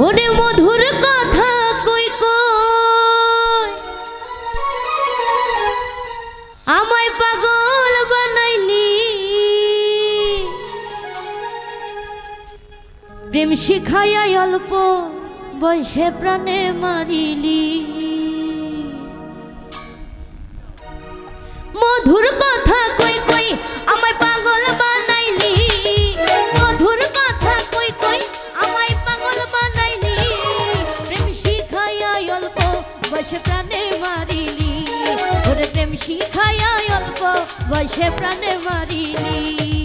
ওরে মধুর কথা কই কই? আমায় পাগল বানাইনি। প্রেম শিখাইয়া অল্প বয়সে প্রাণে মারিলি। বসে প্রাণে মারিনি।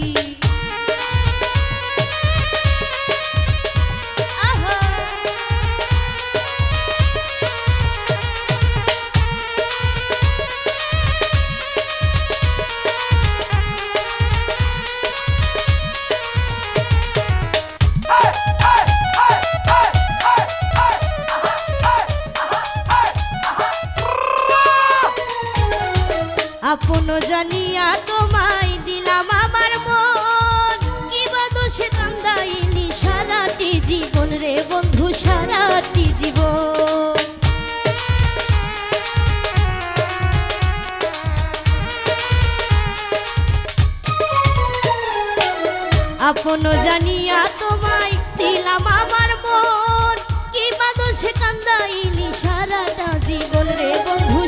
আপন জানিয়া তোমায় দিলাম আমার মন। কি বা দোষে কান্দাইলি সারাটি জীবন রে বন্ধু, সারাটি জীবন। আপন জানিয়া তোমায় দিলাম আমার মন। কি বা দোষে কান্দাইলি সারাটা জীবন রে বন্ধু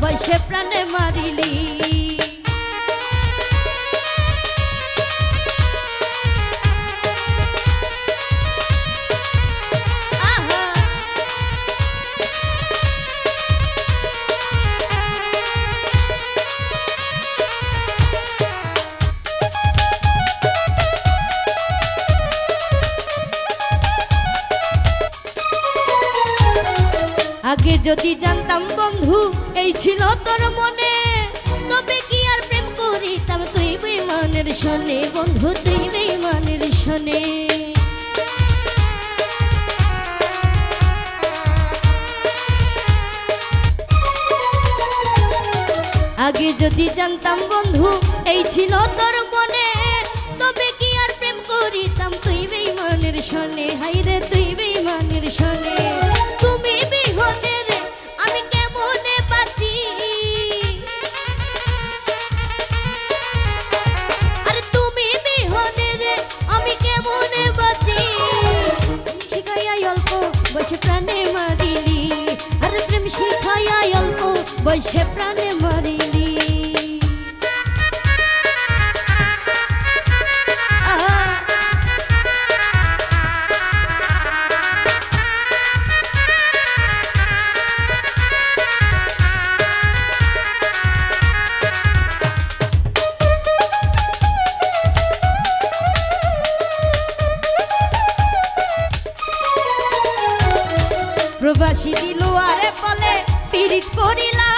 বসে প্রাণে মারিলি। যদি জানতাম, বন্ধু, এই ছিল তোর মনে। তবে কি আর প্রেম করিতাম তুই বেমানের শোনে বন্ধু, তুই বেমানের শোনে আগে যদি জানতাম, বন্ধু, এই ছিল তোর বসে প্রাণে মারিলি। প্রবাসী দিল আরে বলে পিড়িত করিলা